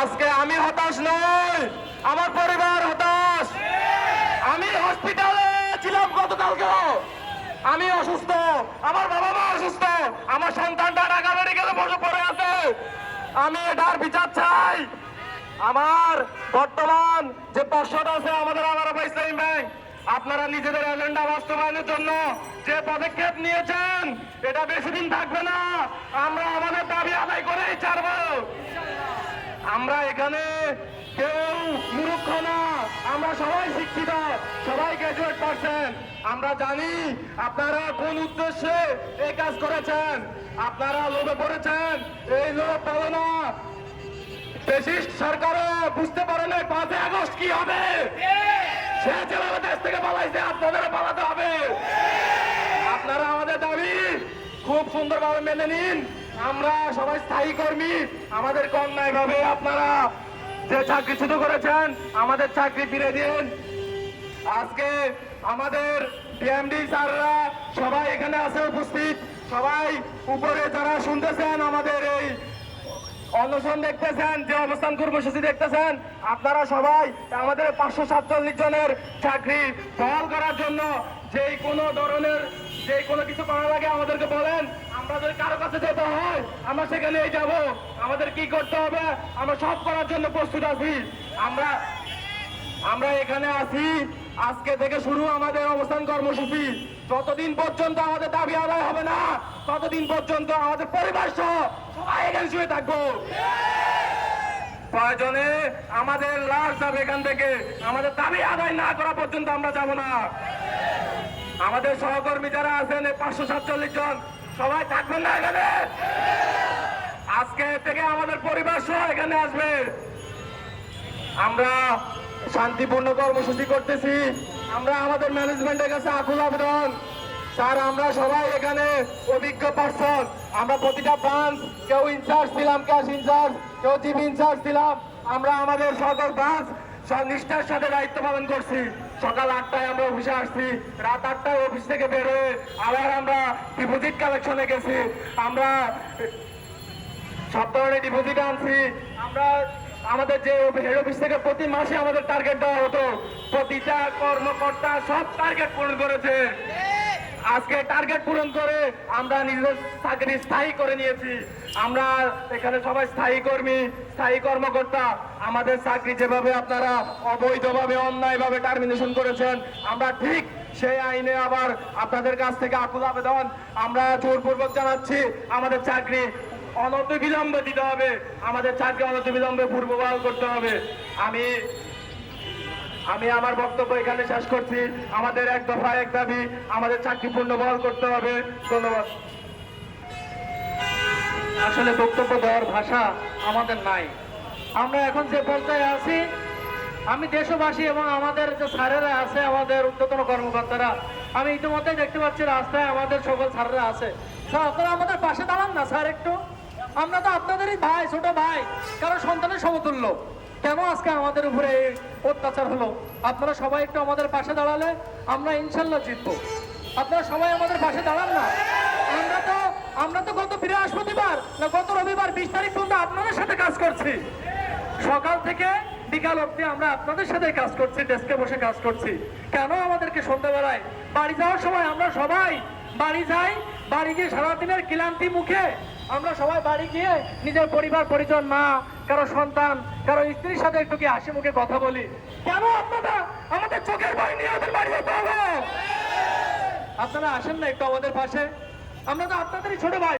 আজকে আমি হতাশ নই। আমার পরিবার হতাশ। আমি হসপিটালে ছিলাম গতকালকেও। আমি অসুস্থ। আমার বাবা মা অসুস্থ। আমার সন্তানটা ঢাকা মেডিকেলে বসে পড়ে আছে। আমি এটার বিচার চাই। আমার বর্তমান যে পর্ষদ আছে, আমাদের আমার ইসলামী ব্যাংক। আপনারা নিজেদের এজেন্ডা বাস্তবায়নের জন্য যে পদক্ষেপ নিয়েছেন, এটা বেশি দিন থাকবে না। আমরা আমাদের দাবি আদায় করেই ছাড়বো। আমরা এখানে কেউ মূর্খ না। আমরা সবাই শিক্ষিত সবাই গ্রাজুয়েট পারছেন আমরা জানি আপনারা কোন উদ্দেশ্যে এই কাজ করেছেন। আপনারা লোভে পড়েছেন, এই লোভ পাবে না। সরকারও বুঝতে পারে না পাঁচই আগস্ট কি হবে। সে যেভাবে দেশ থেকে পালাইছে আপনাদেরও পালাতে হবে। আপনারা আমাদের দাবি খুব সুন্দরভাবে মেনে নিন। আমরা সবাই স্থায়ী কর্মী। আমাদের অন্যায় ভাবে আপনারা যে চাকরি শুরু করেছেন, আমাদের চাকরি ফিরে দিন। আজকে আমাদের ডিএমডি স্যাররা সবাই এখানে আছে উপস্থিত। সবাই উপরে যারা শুনতেছেন, আমাদের এই অনশন দেখতেছেন, যে অবস্থান কর্মসূচি দেখতেছেন, আপনারা সবাই আমাদের পাঁচশো সাতচল্লিশ জনের চাকরি বহাল করার জন্য যে কোনো ধরনের যে কোনো কিছু করা লাগে আমাদেরকে বলেন। যদি কারও কাছে যেতে হয়, আমরা সেখানেই যাব। আমাদের কি করতে হবে? আমরা সব করার জন্য প্রস্তুত আছি। আমরা আমরা এখানে আছি। আজকে থেকে শুরু আমাদের অবস্থান কর্মসূচি। যতদিন পর্যন্ত আমাদের দাবি আদায় হবে না, ততদিন পর্যন্ত আমাদের পরিবার সহ সবাই এখানে শুয়ে থাকব। প্রয়োজনে আমাদের লাশ যাবে এখান থেকে। আমাদের দাবি আদায় না করা পর্যন্ত আমরা যাব না। আমাদের সহকর্মী যারা আছেন পাঁচশো সাতচল্লিশ জন সবাই থাকবেন না এখানে? আজকে থেকে আমাদের পরিবার সহ এখানে আসবে। আমরা শান্তিপূর্ণ কর্মসূচি করতেছি। আমরা আমাদের ম্যানেজমেন্টের কাছে আকুল আবেদন। স্যার, আমরা সবাই এখানে অভিজ্ঞ পার্সন। আমরা প্রতিটা ব্রাঞ্চ, কেউ ইনচার্জ ছিলাম ক্যাশ ইনচার্জ কেউ চিফ ইনচার্জ ছিলাম। আমরা আমাদের সকল ব্রাঞ্চ নিষ্ঠার সাথে দায়িত্ব পালন করছি। সকাল আটটায় আমরা অফিসে আসছি, রাত আটটায় অফিস থেকে বেরোয় আবার আমরা ডিপোজিট কালেকশনে গেছি। আমরা সব ধরনের ডিপোজিট আনছি। আমরা আমাদের যে হেড অফিস থেকে প্রতি মাসে আমাদের টার্গেট দেওয়া হতো, প্রতিটা কর্মকর্তা সব টার্গেট পূরণ করেছে। আজকে টার্গেট পূরণ করে আমরা নিজেদের চাকরি স্থায়ী করে নিয়েছি। আমরা এখানে সবাই স্থায়ী কর্মী, স্থায়ী কর্মকর্তা। আমাদের চাকরি যেভাবে আপনারা অবৈধভাবে, অন্যায়ভাবে টার্মিনেশন করেছেন, আমরা ঠিক সেই আইনে আবার আপনাদের কাছ থেকে আকুল আবেদন। আমরা জোরপূর্বক জানাচ্ছি, আমাদের চাকরি অনন্ত বিলম্বে দিতে হবে। আমাদের চাকরি অনন্ত বিলম্বে পূর্ববহাল করতে হবে। আমি আমি আমার বক্তব্য এখানে শেষ করছি। আমাদের এক দফা এক দাবি, আমাদের চাকরি পূর্ণবহাল করতে হবে। ধন্যবাদ। আসলে বক্তব্য দেওয়ার ভাষা আমাদের নাই। আমরা এখন যে পর্যায়ে আছি, আমি দেশবাসী এবং আমাদের যে স্যারেরা আছে, আমাদের উদ্যতন কর্মকর্তারা, আমি ইতিমধ্যে দেখতে পাচ্ছি রাস্তায় আমাদের সকল স্যারেরা আছে। স্যার, আপনারা আমাদের পাশে দাঁড়ান না, স্যার, একটু। আমরা তো আপনাদেরই ভাই, ছোট ভাই, কারও সন্তানের সমতুল্য। কেন আজকে আমাদের উপরে অত্যাচার হলো? আপনারা সবাই একটু আমাদের পাশে দাঁড়ালে আমরা ইনশাল্লাহ জিতবো। আপনারা সবাই আমাদের পাশে দাঁড়ান না। আমরা তো আমরা তো গত বৃহস্পতিবার না, গত রবিবার বিশ তারিখ পর্যন্ত আপনাদের সাথে কাজ করছি। সকাল থেকে বিকাল অবধি আমরা আপনাদের সাথে কাজ করছি, ডেস্কে বসে কাজ করছি। কেন আমাদেরকে সন্ধ্যাবেলায়? বাড়ি যাওয়ার সময় আমরা সবাই বাড়ি যাই, বাড়ি গিয়ে সারাদিনের ক্লান্তি মুখে আমরা সবাই বাড়ি গিয়ে নিজের পরিবার, পরিজন, মা কারও সন্তান, কারও স্ত্রীর সাথে একটু কি হাসি মুখে কথা বলি? কেন আপনারা আমাদের চোখের ভয় নিয়ে ওদের বাড়ি যেতে হবে? আপনারা আসেন না একটু আমাদের পাশে। আমরা তো আপনাদেরই ছোট ভাই।